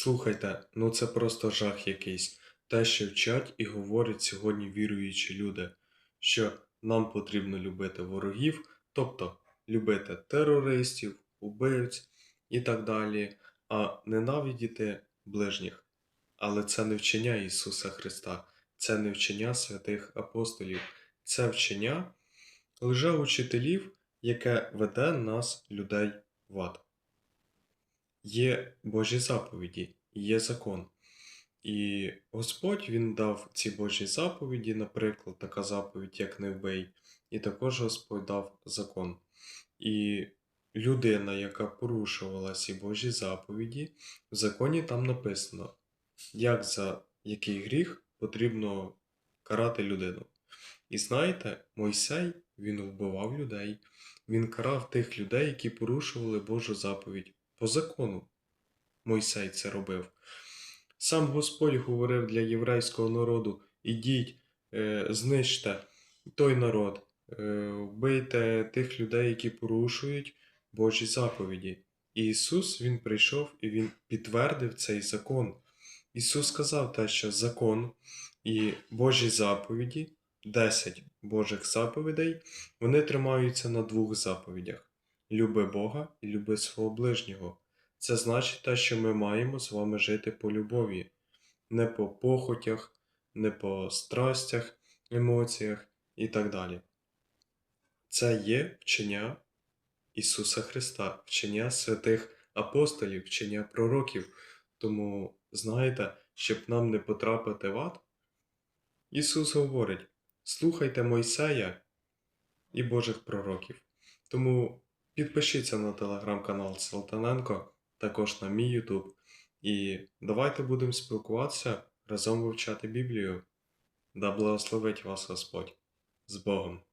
Слухайте, ну це просто жах якийсь. Те, що вчать і говорять сьогодні віруючі люди, що нам потрібно любити ворогів, тобто любити терористів, убивць і так далі, а ненавидіти ближніх. Але це не вчення Ісуса Христа, це не вчення святих апостолів, це вчення лжеучителів, яке веде нас, людей, в ад. Є Божі заповіді, є закон. І Господь Він дав ці Божі заповіді, наприклад, така заповідь, як не вбий, і також Господь дав закон. І людина, яка порушувала ці Божі заповіді, в законі там написано, як за який гріх потрібно карати людину. І знаєте, Мойсей він вбивав людей, він карав тих людей, які порушували Божу заповідь по закону. Мойсей це робив. Сам Господь говорив для єврейського народу: ідіть, е, знищте той народ, е, вбийте тих людей, які порушують Божі заповіді. І Ісус Він прийшов і Він підтвердив цей закон. Ісус сказав те, що закон і Божі заповіді, 10 Божих заповідей, вони тримаються на двох заповідях: люби Бога і люби свого ближнього. Це значить те, що ми маємо з вами жити по любові, не по похотях, не по страстях, емоціях і так далі. Це є вчення Ісуса Христа, вчення святих апостолів, вчення пророків. Тому, знаєте, щоб нам не потрапити в ад, Ісус говорить: слухайте Мойсея і Божих пророків. Тому підпишіться на телеграм-канал Салтаненко, також на мій Ютуб. І давайте будемо спілкуватися, разом вивчати Біблію. Да благословить вас Господь з Богом!